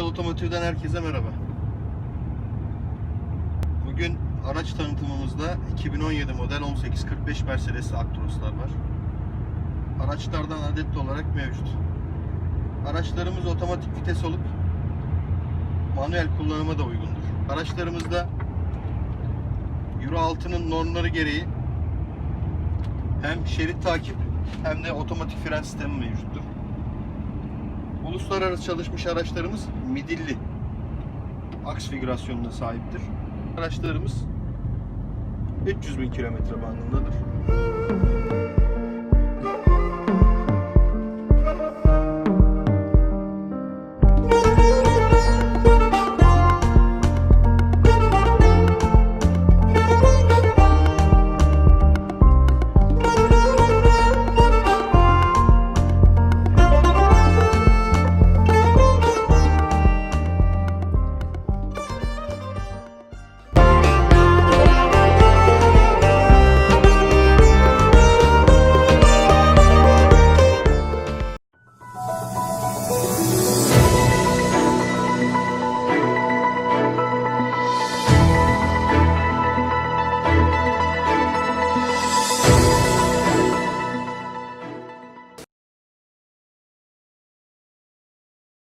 Otomotiv'den herkese merhaba. Bugün araç tanıtımımızda 2017 model 1845 Mercedes Actros'lar var. Araçlardan adetli olarak mevcut. Araçlarımız otomatik vites olup manuel kullanıma da uygundur. Araçlarımızda Euro 6'nın normları gereği hem şerit takip hem de otomatik fren sistemi mevcuttur. Uluslararası çalışmış araçlarımız midilli aks figürasyonuna sahiptir. Araçlarımız 300 bin kilometre bandındadır.